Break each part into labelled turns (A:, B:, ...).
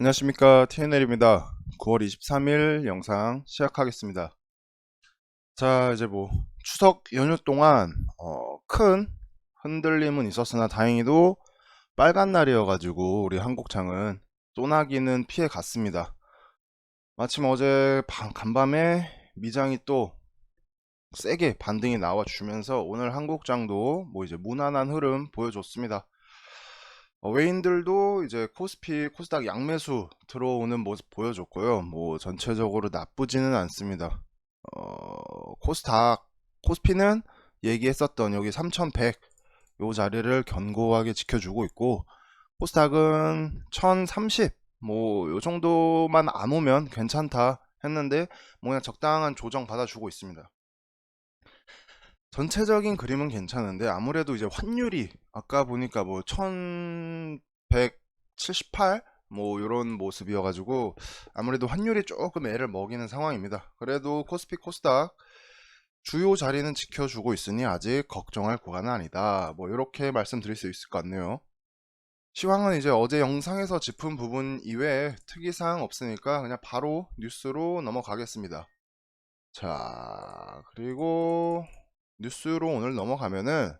A: 안녕하십니까. TNL입니다. 9월 23일 영상 시작하겠습니다. 자 이제 뭐 추석 연휴 동안 어, 큰 흔들림은 있었으나 다행히도 빨간 날이어 가지고 우리 한국장은 소나기는 피해 갔습니다. 마침 어제 밤- 간밤에 미장이 또 세게 반등이 나와 주면서 오늘 한국장도 뭐 이제 무난한 흐름 보여줬습니다 어, 외인들도 이제 코스피, 코스닥 양매수 들어오는 모습 보여줬고요. 뭐 전체적으로 나쁘지는 않습니다. 어, 코스닥, 코스피는 얘기했었던 여기 3100 요 자리를 견고하게 지켜주고 있고 코스닥은 1030 뭐 요 정도만 안 오면 괜찮다 했는데 뭐 그냥 적당한 조정 받아주고 있습니다. 전체적인 그림은 괜찮은데 아무래도 이제 환율이 아까 보니까 뭐 1178 뭐 이런 모습이어가지고 아무래도 환율이 조금 애를 먹이는 상황입니다. 그래도 코스피 코스닥 주요 자리는 지켜주고 있으니 아직 걱정할 구간은 아니다. 뭐 이렇게 말씀드릴 수 있을 것 같네요. 시황은 이제 어제 영상에서 짚은 부분 이외에 특이사항 없으니까 그냥 바로 뉴스로 넘어가겠습니다. 자, 그리고 뉴스로 오늘 넘어가면은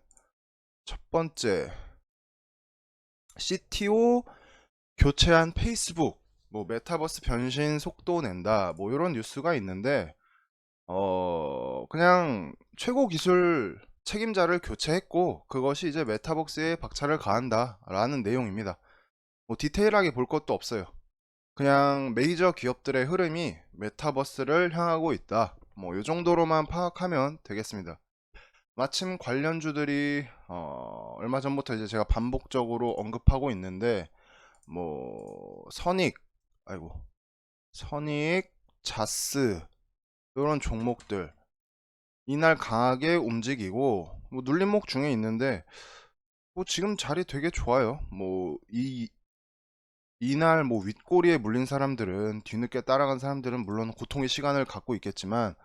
A: 첫 번째 CTO 교체한 페이스북 뭐 메타버스 변신 속도 낸다 뭐 이런 뉴스가 있는데 어 그냥 최고 기술 책임자를 교체했고 그것이 이제 메타버스에 박차를 가한다 라는 내용입니다. 뭐 디테일하게 볼 것도 없어요. 그냥 메이저 기업들의 흐름이 메타버스를 향하고 있다. 뭐 이 정도로만 파악하면 되겠습니다 마침 관련주들이 어, 얼마 전부터 이제 제가 반복적으로 언급하고 있는데 뭐 선익 아이고 선익 자스 이런 종목들. 이날 강하게 움직이고 뭐 눌림목 중에 있는데 뭐 지금 자리 되게 좋아요. 뭐 이 이날 뭐 윗꼬리에 물린 사람들은 뒤늦게 따라간 사람들은 물론 고통의 시간을 갖고 있겠지만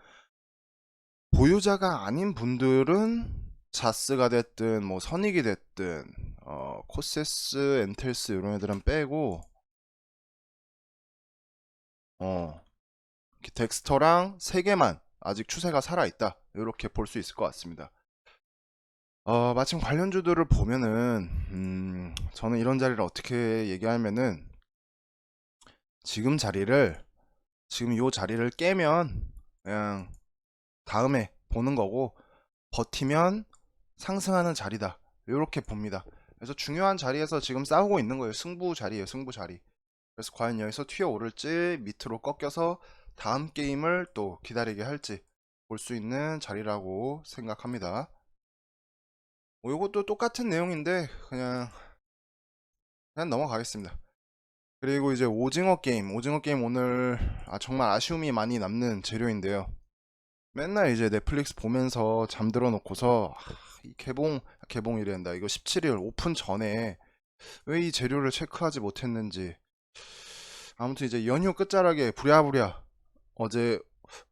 A: 보유자가 아닌 분들은 자스가 됐든 뭐 선익이 됐든 어, 코세스, 엔텔스 이런 애들은 빼고 어, 덱스터랑 세 개만 아직 추세가 살아있다 이렇게 볼 수 있을 것 같습니다. 어, 마침 관련주들을 보면은 음, 저는 이런 자리를 어떻게 얘기하면은 지금 자리를 지금 이 자리를 깨면 그냥 다음에 보는 거고 버티면 상승하는 자리다. 이렇게 봅니다. 그래서 중요한 자리에서 지금 싸우고 있는 거예요. 승부 자리예요 승부 자리. 그래서 과연 여기서 튀어 오를지 밑으로 꺾여서 다음 게임을 또 기다리게 할지 볼 수 있는 자리라고 생각합니다. 뭐 이것도 똑같은 내용인데 그냥 그냥 넘어가겠습니다. 그리고 이제 오징어 게임. 오징어 게임 오늘 아, 정말 아쉬움이 많이 남는 재료인데요 맨날 이제 넷플릭스 보면서 잠들어 놓고서 아, 이 개봉 개봉이란다. 이거 17일 오픈 전에 왜 이 재료를 체크하지 못했는지. 아무튼 이제 연휴 끝자락에 부랴부랴 어제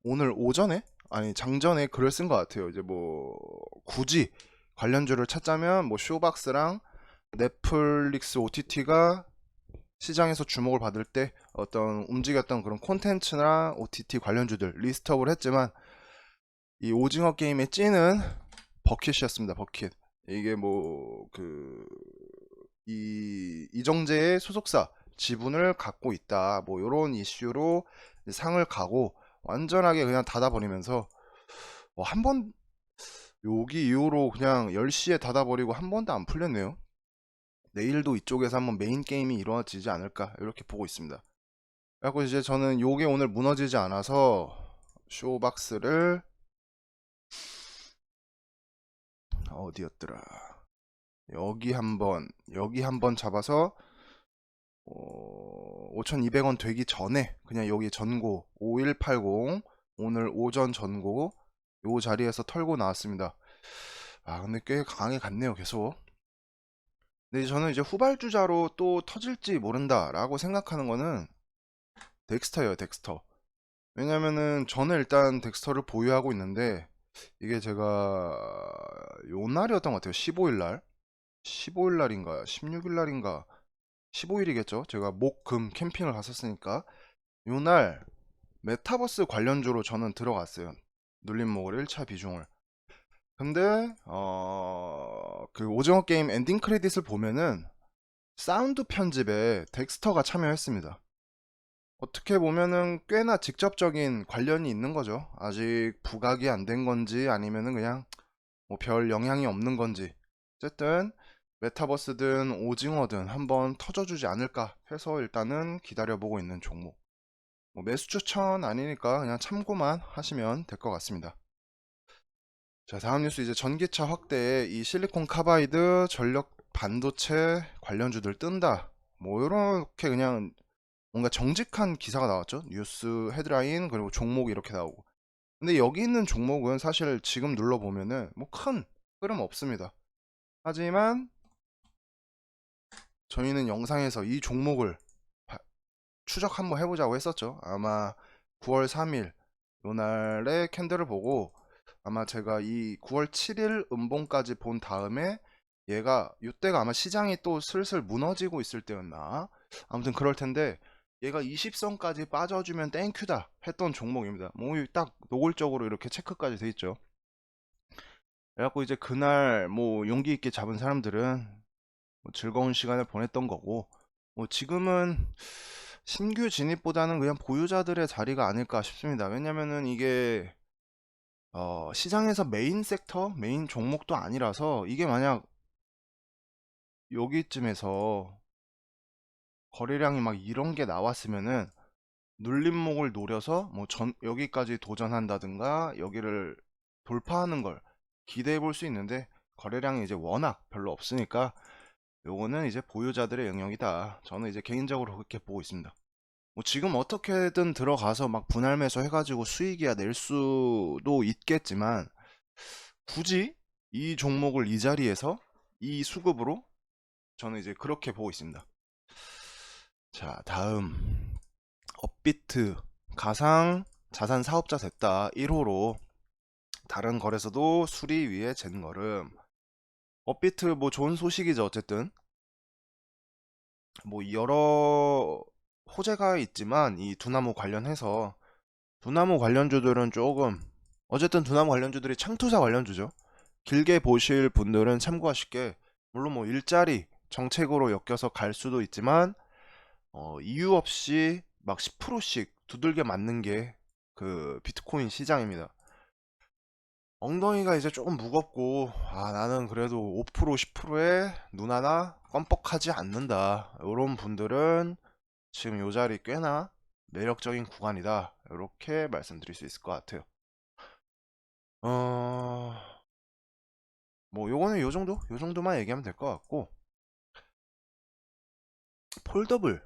A: 오늘 오전에? 아니 장전에 글을 쓴 것 같아요. 이제 뭐 굳이 관련주를 찾자면 뭐 쇼박스랑 넷플릭스 OTT가 시장에서 주목을 받을 때 어떤 움직였던 그런 콘텐츠나 OTT 관련주들 리스트업을 했지만 이 오징어 게임의 찐은 버킷이었습니다. 버킷. 이게 뭐 그 이 이정재의 소속사 지분을 갖고 있다. 뭐 요런 이슈로 상을 가고 완전하게 그냥 닫아버리면서 뭐 한 번 여기 이후로 그냥 10시에 닫아버리고 한 번도 안 풀렸네요. 내일도 이쪽에서 한번 메인 게임이 이루어지지 않을까 이렇게 보고 있습니다. 그래고 이제 저는 요게 오늘 무너지지 않아서 쇼박스를 어디였더라? 여기 한번 여기 한번 잡아서 어, 5200원 되기 전에 그냥 여기 전고 5180 오늘 오전 전고 요 자리에서 털고 나왔습니다. 아 근데 꽤 강하게 갔네요 계속. 근데 저는 이제 후발주자로 또 터질지 모른다 라고 생각하는 거는 덱스터예요 덱스터. 왜냐면은 저는 일단 덱스터를 보유하고 있는데 이게 제가 요 날이었던 것 같아요. 15일 날. 15일 날인가 16일 날인가 15일이겠죠. 제가 목, 금 캠핑을 갔었으니까 요날 메타버스 관련주로 저는 들어갔어요. 눌림목을 1차 비중을. 근데 어, 그 오징어 게임 엔딩 크레딧을 보면은 사운드 편집에 덱스터가 참여했습니다. 어떻게 보면은 꽤나 직접적인 관련이 있는 거죠. 아직 부각이 안 된 건지 아니면은 그냥 뭐 별 영향이 없는 건지. 어쨌든 메타버스든 오징어든 한번 터져주지 않을까 해서 일단은 기다려보고 있는 종목. 뭐 매수 추천 아니니까 그냥 참고만 하시면 될 것 같습니다. 자, 다음 뉴스 이제 전기차 확대에 이 실리콘 카바이드 전력 반도체 관련주들 뜬다. 뭐 이렇게 그냥 뭔가 정직한 기사가 나왔죠. 뉴스 헤드라인 그리고 종목 이렇게 나오고. 근데 여기 있는 종목은 사실 지금 눌러보면은 뭐 큰 흐름 없습니다. 하지만 저희는 영상에서 이 종목을 바- 추적 한번 해보자고 했었죠. 아마 9월 3일 요날의 캔들을 보고 아마 제가 이 9월 7일 음봉까지 본 다음에 얘가 이때가 아마 시장이 또 슬슬 무너지고 있을 때였나 아무튼 그럴 텐데 얘가 20선까지 빠져주면 땡큐다 했던 종목입니다. 뭐딱 노골적으로 이렇게 체크까지 돼 있죠. 그래갖고 이제 그날 뭐 용기 있게 잡은 사람들은 뭐 즐거운 시간을 보냈던 거고 뭐 지금은 신규 진입보다는 그냥 보유자들의 자리가 아닐까 싶습니다. 왜냐면은 이게 어, 시장에서 메인 섹터, 메인 종목도 아니라서 이게 만약 여기쯤에서 거래량이 막 이런 게 나왔으면은 눌림목을 노려서 뭐 전, 여기까지 도전한다든가 여기를 돌파하는 걸 기대해 볼 수 있는데 거래량이 이제 워낙 별로 없으니까 요거는 이제 보유자들의 영역이다. 저는 이제 개인적으로 그렇게 보고 있습니다. 뭐 지금 어떻게든 들어가서 막 분할 매수 해가지고 수익이야 낼 수도 있겠지만 굳이 이 종목을 이 자리에서 이 수급으로 저는 이제 그렇게 보고 있습니다. 자, 다음. 업비트. 가상 자산 사업자 됐다. 1호로. 다른 거래소도 수리 위에 젠걸음. 업비트 뭐 좋은 소식이죠 어쨌든. 뭐 여러 호재가 있지만 이 두나무 관련해서. 두나무 관련주들은 조금 어쨌든 두나무 관련주들이 창투사 관련주죠. 길게 보실 분들은 참고하실 게 물론 뭐 일자리 정책으로 엮여서 갈 수도 있지만 어, 이유 없이 막 10%씩 두들겨 맞는 게 그 비트코인 시장입니다. 엉덩이가 이제 조금 무겁고 아 나는 그래도 5% 10%에 눈 하나 껌뻑하지 않는다. 이런 분들은 지금 요 자리 꽤나 매력적인 구간이다. 이렇게 말씀드릴 수 있을 것 같아요. 어... 뭐 요거는 요 정도? 요 정도만 얘기하면 될 것 같고 폴더블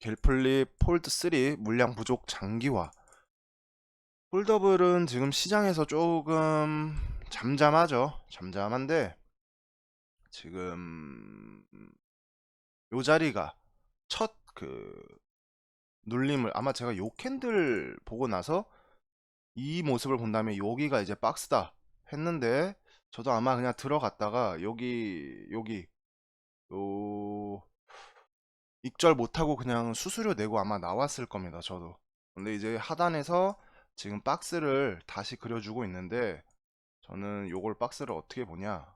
A: 갤플립 폴드 3 물량 부족 장기화 폴더블은 지금 시장에서 조금 잠잠하죠. 잠잠한데 지금 요 자리가 첫 그 눌림을 아마 제가 요 캔들 보고 나서 이 모습을 본 다음에 여기가 이제 박스다 했는데 저도 아마 그냥 들어갔다가 여기 여기 요 익절 못하고 그냥 수수료 내고 아마 나왔을 겁니다. 저도. 근데 이제 하단에서 지금 박스를 다시 그려주고 있는데 저는 요걸 박스를 어떻게 보냐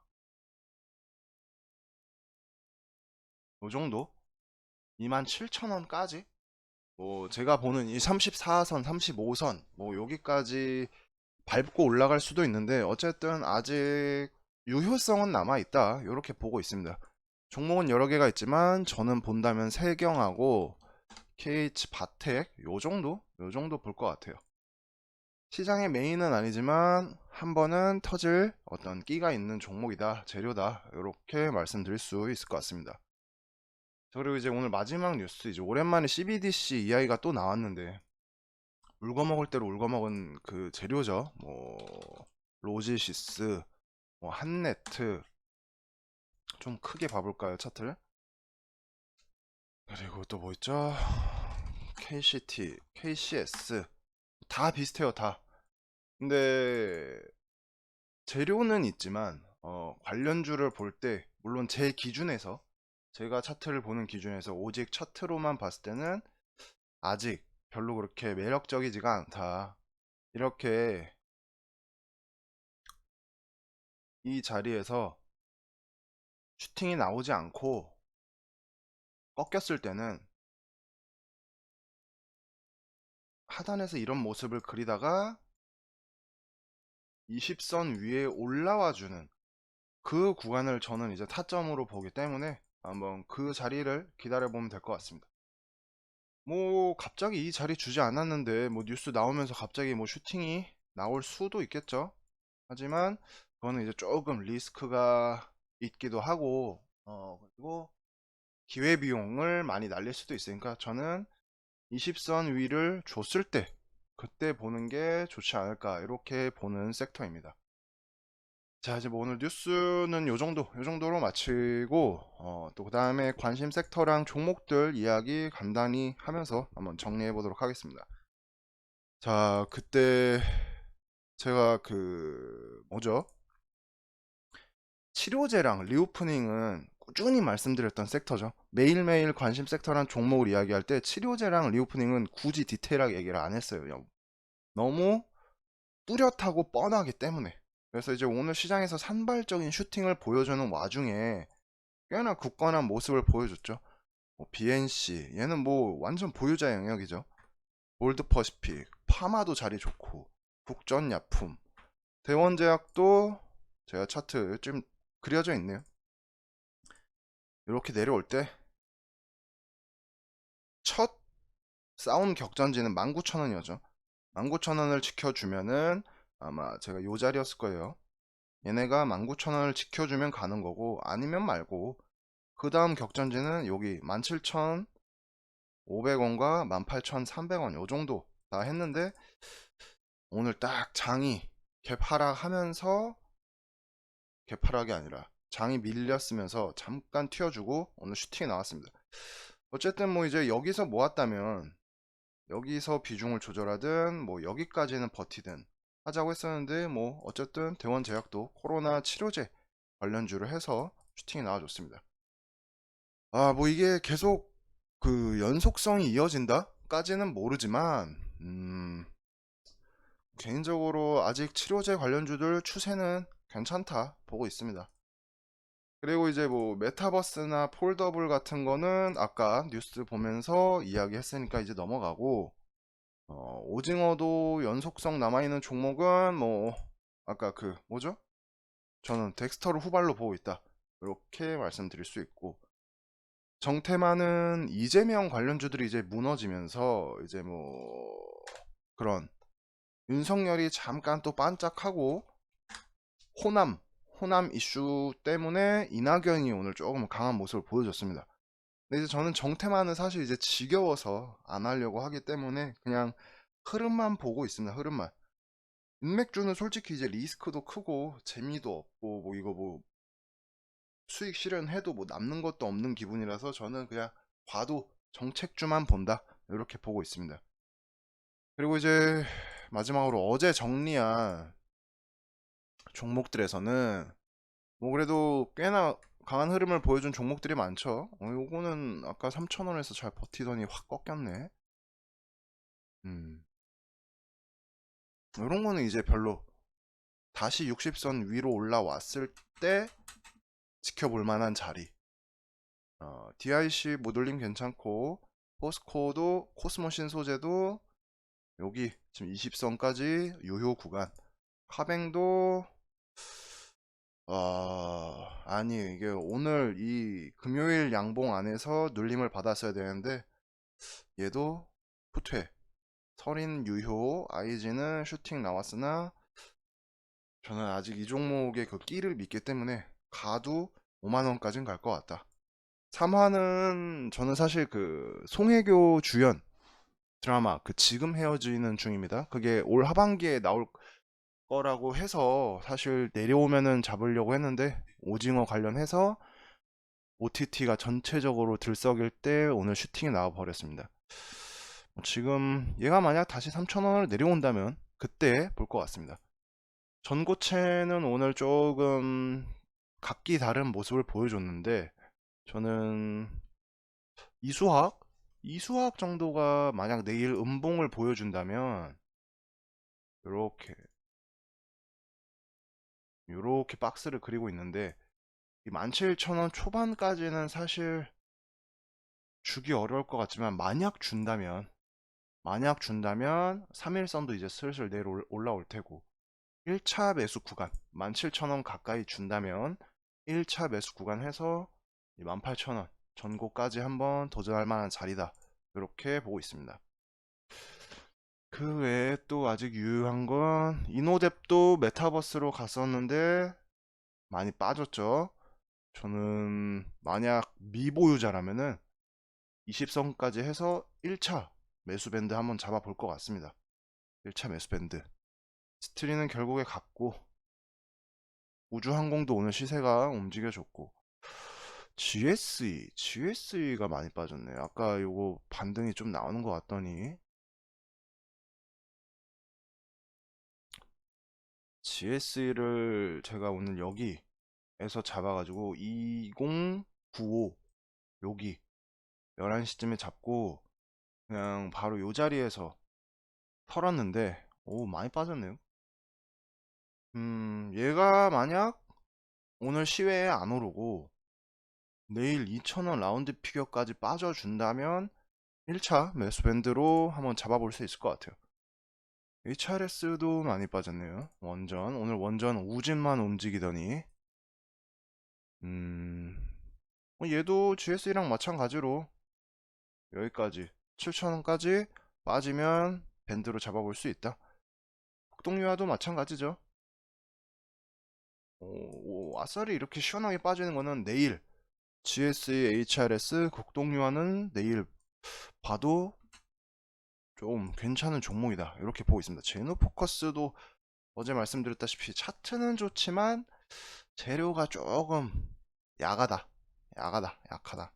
A: 요 정도 27,000원까지 뭐 제가 보는 이 34선 35선 뭐 여기까지 밟고 올라갈 수도 있는데 어쨌든 아직 유효성은 남아 있다 이렇게 보고 있습니다 종목은 여러 개가 있지만 저는 본다면 세경하고 KH 바텍 요 정도 요 정도 볼 것 같아요 시장의 메인은 아니지만 한 번은 터질 어떤 끼가 있는 종목이다, 재료다 이렇게 말씀드릴 수 있을 것 같습니다. 자, 그리고 이제 오늘 마지막 뉴스 이제 오랜만에 CBDC 이야기가 또 나왔는데 울거 먹을 대로 울거 먹은 그 재료죠. 뭐 로지시스, 뭐 한네트 좀 크게 봐볼까요 차트를? 그리고 또 뭐 있죠? KCT, KCS 다 비슷해요 다. 근데 재료는 있지만 어, 관련주를 볼 때 물론 제 기준에서 제가 차트를 보는 기준에서 오직 차트로만 봤을 때는 아직 별로 그렇게 매력적이지가 않다. 이렇게 이 자리에서 슈팅이 나오지 않고 꺾였을 때는 하단에서 이런 모습을 그리다가 20선 위에 올라와 주는 그 구간을 저는 이제 타점으로 보기 때문에 한번 그 자리를 기다려 보면 될 것 같습니다. 뭐 갑자기 이 자리 주지 않았는데 뭐 뉴스 나오면서 갑자기 뭐 슈팅이 나올 수도 있겠죠. 하지만 그거는 이제 조금 리스크가 있기도 하고 어 그리고 기회 비용을 많이 날릴 수도 있으니까 저는 20선 위를 줬을 때 그때 보는 게 좋지 않을까 이렇게 보는 섹터입니다. 자 이제 뭐 오늘 뉴스는 요 정도 요 정도로 마치고 어, 또 그 다음에 관심 섹터랑 종목들 이야기 간단히 하면서 한번 정리해 보도록 하겠습니다. 자 그때 제가 그 뭐죠? 치료제랑 리오프닝은 꾸준히 말씀드렸던 섹터죠. 매일매일 관심 섹터란 종목을 이야기할 때 치료제랑 리오프닝은 굳이 디테일하게 얘기를 안 했어요. 너무 뚜렷하고 뻔하기 때문에. 그래서 이제 오늘 시장에서 산발적인 슈팅을 보여주는 와중에 꽤나 굳건한 모습을 보여줬죠. 뭐 BNC 얘는 뭐 완전 보유자 영역이죠. 올드퍼시픽, 파마도 자리 좋고 국전약품, 대원제약도 제가 차트 좀 그려져 있네요. 이렇게 내려올 때 첫 싸운 격전지는 19,000원이었죠. 19,000원을 지켜주면은 아마 제가 요 자리였을 거예요. 얘네가 19,000원을 지켜주면 가는 거고 아니면 말고 그 다음 격전지는 여기 17,500원과 18,300원 요 정도 다 했는데 오늘 딱 장이 갭 하락하면서 갭 하락이 아니라 장이 밀렸으면서 잠깐 튀어주고 오늘 슈팅이 나왔습니다. 어쨌든 뭐 이제 여기서 모았다면 여기서 비중을 조절하든 뭐 여기까지는 버티든 하자고 했었는데 뭐 어쨌든 대원제약도 코로나 치료제 관련주를 해서 슈팅이 나와줬습니다. 아 뭐 이게 계속 그 연속성이 이어진다 까지는 모르지만 음 개인적으로 아직 치료제 관련주들 추세는 괜찮다 보고 있습니다. 그리고 이제 뭐 메타버스나 폴더블 같은 거는 아까 뉴스 보면서 이야기했으니까 이제 넘어가고 어, 오징어도 연속성 남아있는 종목은 뭐 아까 그 뭐죠? 저는 덱스터를 후발로 보고 있다 이렇게 말씀드릴 수 있고 정태만은 이재명 관련주들이 이제 무너지면서 이제 뭐 그런 윤석열이 잠깐 또 반짝하고 호남 호남 이슈 때문에 이낙연이 오늘 조금 강한 모습을 보여줬습니다. 근데 이제 저는 정태만은 사실 이제 지겨워서 안 하려고 하기 때문에 그냥 흐름만 보고 있습니다. 흐름만. 인맥주는 솔직히 이제 리스크도 크고 재미도 없고 뭐 이거 뭐 수익 실현해도 뭐 남는 것도 없는 기분이라서 저는 그냥 봐도 정책주만 본다 이렇게 보고 있습니다. 그리고 이제 마지막으로 어제 정리한 종목들에서는 뭐 그래도 꽤나 강한 흐름을 보여준 종목들이 많죠. 어, 요거는 아까 3,000원에서 잘 버티더니 확 꺾였네. 음. 이런 거는 이제 별로 다시 60선 위로 올라왔을 때 지켜볼 만한 자리. 어, DIC 모듈링 괜찮고 포스코도 코스모신 소재도 여기 지금 20선까지 유효 구간. 카뱅도 어, 아니 이게 오늘 이 금요일 양봉 안에서 눌림을 받았어야 되는데 얘도 후퇴. 설인 유효 아이지는 슈팅 나왔으나 저는 아직 이 종목의 그 끼를 믿기 때문에 가도 5만원까지는 갈것 같다. 3화는 저는 사실 그 송혜교 주연 드라마 그 지금 헤어지는 중입니다. 그게 올 하반기에 나올 거라고 해서 사실 내려오면은 잡으려고 했는데 오징어 관련해서 OTT가 전체적으로 들썩일 때 오늘 슈팅이 나와 버렸습니다. 지금 얘가 만약 다시 3,000원을 내려온다면 그때 볼 것 같습니다. 전고체는 오늘 조금 각기 다른 모습을 보여줬는데 저는 이수학? 이수학 정도가 만약 내일 음봉을 보여준다면 요렇게 요렇게 박스를 그리고 있는데 이 17,000원 초반까지는 사실 주기 어려울 것 같지만 만약 준다면 만약 준다면 3일선도 이제 슬슬 내일 올- 올라올 테고 1차 매수 구간 17,000원 가까이 준다면 1차 매수 구간 해서 18,000원 전고까지 한번 도전할 만한 자리다 이렇게 보고 있습니다. 그 외에 또 아직 유효한 건 이노뎁도 메타버스로 갔었는데 많이 빠졌죠. 저는 만약 미보유자라면은 20선까지 해서 1차 매수 밴드 한번 잡아볼 것 같습니다. 1차 매수 밴드. 스트리는 결국에 갔고 우주항공도 오늘 시세가 움직여줬고 GSE, GSE가 많이 빠졌네요. 아까 요거 반등이 좀 나오는 것 같더니 GSE를 제가 오늘 여기에서 잡아가지고 2095 여기 11시쯤에 잡고 그냥 바로 요 자리에서 털었는데 오 많이 빠졌네요. 음 얘가 만약 오늘 시외에 안 오르고 내일 2,000원 라운드 피겨까지 빠져준다면 1차 매수 밴드로 한번 잡아볼 수 있을 것 같아요. HRS도 많이 빠졌네요. 원전 오늘 원전 우진만 움직이더니 음 어, 얘도 GS랑 마찬가지로 여기까지 7,000원까지 빠지면 밴드로 잡아볼 수 있다. 국동유화도 마찬가지죠. 오, 오, 아싸리 이렇게 시원하게 빠지는 거는 내일 GSE, HRS, 국동유화는 내일 봐도 좀 괜찮은 종목이다. 이렇게 보고 있습니다. 제노포커스도 어제 말씀드렸다시피 차트는 좋지만 재료가 조금 야가다. 야가다. 약하다.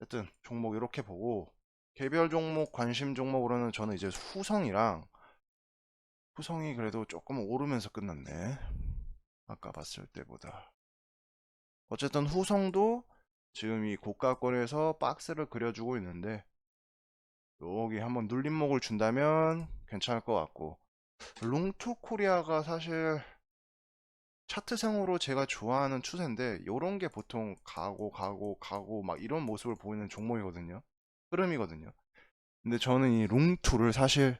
A: 어쨌든 종목 이렇게 보고 개별 종목 관심 종목으로는 저는 이제 후성이랑 후성이 그래도 조금 오르면서 끝났네. 아까 봤을 때보다. 어쨌든 후성도 지금 이 고가권에서 박스를 그려주고 있는데 여기 한번 눌림목을 준다면 괜찮을 것 같고. 롱투 코리아가 사실 차트상으로 제가 좋아하는 추세인데 이런 게 보통 가고 가고 가고 막 이런 모습을 보이는 종목이거든요. 흐름이거든요. 근데 저는 이 롱투를 사실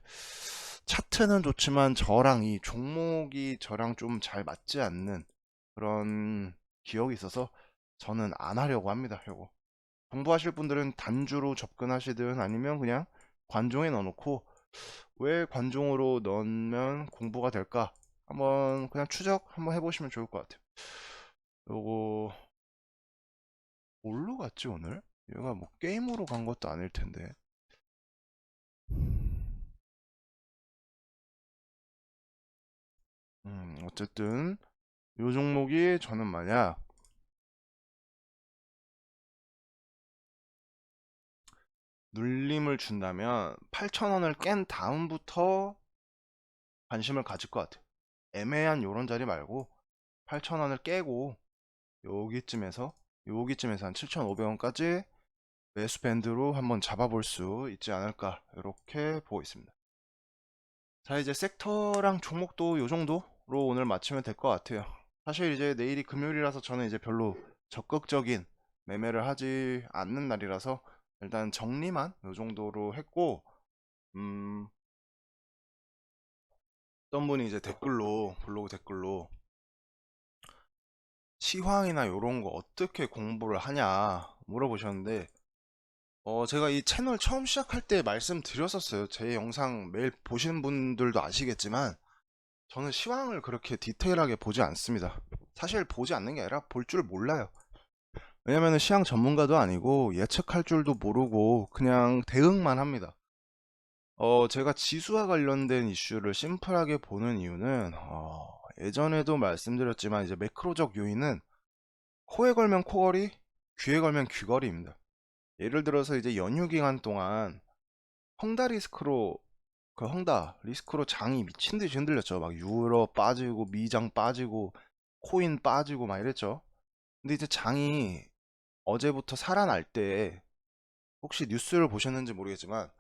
A: 차트는 좋지만 저랑 이 종목이 저랑 좀 잘 맞지 않는 그런 기억이 있어서 저는 안 하려고 합니다 이거 공부하실 분들은 단주로 접근하시든 아니면 그냥 관종에 넣어놓고 왜 관종으로 넣으면 공부가 될까? 한번 그냥 추적 한번 해보시면 좋을 것 같아요. 요거 뭘로 갔지 오늘? 얘가 뭐 게임으로 간 것도 아닐 텐데. 음, 어쨌든 요 종목이 저는 만약 눌림을 준다면 8,000원을 깬 다음부터 관심을 가질 것 같아요. 애매한 요런 자리 말고 8,000원을 깨고 여기쯤에서 여기쯤에서 한 7,500원까지 매수 밴드로 한번 잡아볼 수 있지 않을까 이렇게 보고 있습니다. 자 이제 섹터랑 종목도 요 정도로 오늘 맞추면 될 것 같아요. 사실 이제 내일이 금요일이라서 저는 이제 별로 적극적인 매매를 하지 않는 날이라서 일단 정리만 요 정도로 했고 음 어떤 분이 이제 댓글로 블로그 댓글로 시황이나 요런 거 어떻게 공부를 하냐 물어보셨는데 어 제가 이 채널 처음 시작할 때 말씀드렸었어요. 제 영상 매일 보시는 분들도 아시겠지만 저는 시황을 그렇게 디테일하게 보지 않습니다. 사실 보지 않는 게 아니라 볼 줄 몰라요 왜냐면 시황 전문가도 아니고 예측할 줄도 모르고 그냥 대응만 합니다 어, 제가 지수와 관련된 이슈를 심플하게 보는 이유는, 어, 예전에도 말씀드렸지만, 이제 매크로적 요인은 코에 걸면 코걸이, 귀에 걸면 귀걸이입니다. 예를 들어서 이제 연휴 기간 동안 헝다 리스크로, 그 헝다 리스크로 장이 미친 듯이 흔들렸죠. 막 유로 빠지고, 미장 빠지고, 코인 빠지고 막 이랬죠. 근데 이제 장이 어제부터 살아날 때 혹시 뉴스를 보셨는지 모르겠지만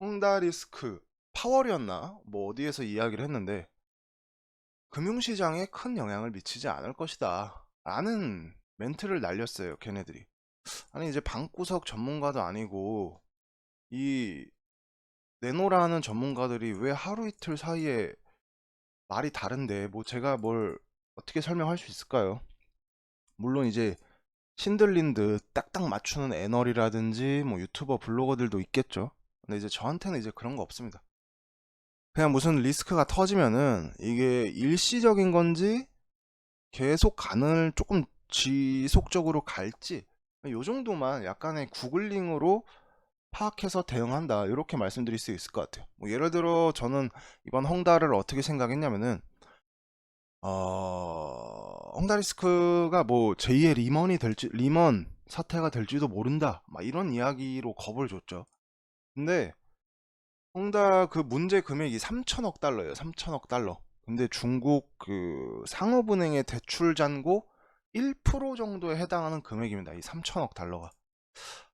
A: 홍다리스크 파월이었나? 뭐 어디에서 이야기를 했는데 금융시장에 큰 영향을 미치지 않을 것이다 라는 멘트를 날렸어요 걔네들이. 아니 이제 방구석 전문가도 아니고 이 내노라는 전문가들이 왜 하루 이틀 사이에 말이 다른데? 뭐 제가 뭘 어떻게 설명할 수 있을까요? 물론 이제 신들린 듯 딱딱 맞추는 애널이라든지 뭐 유튜버 블로거들도 있겠죠. 근데 이제 저한테는 이제 그런 거 없습니다. 그냥 무슨 리스크가 터지면은 이게 일시적인 건지 계속 가는 조금 지속적으로 갈지 요 정도만 약간의 구글링으로 파악해서 대응한다 이렇게 말씀드릴 수 있을 것 같아요. 뭐 예를 들어 저는 이번 헝다를 어떻게 생각했냐면은 어, 헝다리스크가 뭐 제2의 리먼이 될지 리먼 사태가 될지도 모른다 막 이런 이야기로 겁을 줬죠. 근데 헝다 그 문제 금액이 3천억 달러예요. 3천억 달러. 근데 중국 그 상업은행의 대출 잔고 1% 정도에 해당하는 금액입니다. 이 3천억 달러가.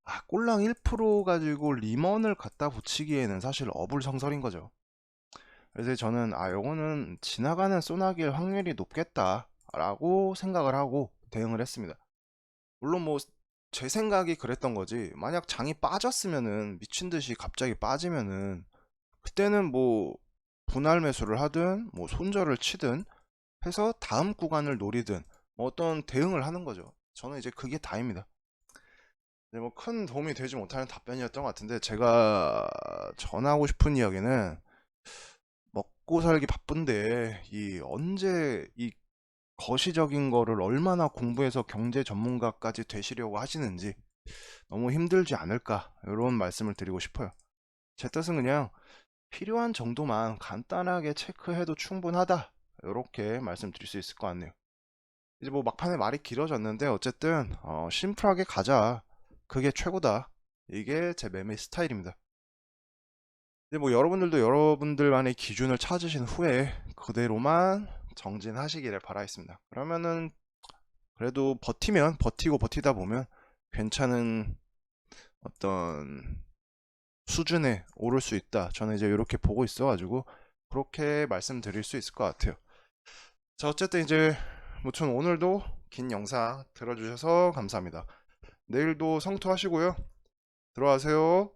A: 아, 꼴랑 1% 가지고 리먼을 갖다 붙이기에는 사실 어불성설인 거죠. 그래서 저는 아, 요거는 지나가는 소나기일 확률이 높겠다 라고 생각을 하고 대응을 했습니다. 물론 뭐 제 생각이 그랬던 거지. 만약 장이 빠졌으면은 미친 듯이 갑자기 빠지면은 그때는 뭐 분할 매수를 하든 뭐 손절을 치든 해서 다음 구간을 노리든 뭐 어떤 대응을 하는 거죠. 저는 이제 그게 다입니다. 네, 뭐큰 도움이 되지 못하는 답변이었던 것 같은데 제가 전하고 싶은 이야기는 먹고 살기 바쁜데 이 언제 이 거시적인 거를 얼마나 공부해서 경제 전문가까지 되시려고 하시는지 너무 힘들지 않을까 이런 말씀을 드리고 싶어요. 제 뜻은 그냥 필요한 정도만 간단하게 체크해도 충분하다 이렇게 말씀드릴 수 있을 것 같네요. 이제 뭐 막판에 말이 길어졌는데 어쨌든 어, 심플하게 가자. 그게 최고다. 이게 제 매매 스타일입니다. 이제 뭐 여러분들도 여러분들만의 기준을 찾으신 후에 그대로만 정진하시기를 바라겠습니다. 그러면은 그래도 버티면 버티고 버티다 보면 괜찮은 어떤 수준에 오를 수 있다. 저는 이제 이렇게 보고 있어가지고 그렇게 말씀드릴 수 있을 것 같아요. 자 어쨌든 이제 무튼 오늘도 긴 영상 들어주셔서 감사합니다. 내일도 성투하시고요. 들어가세요.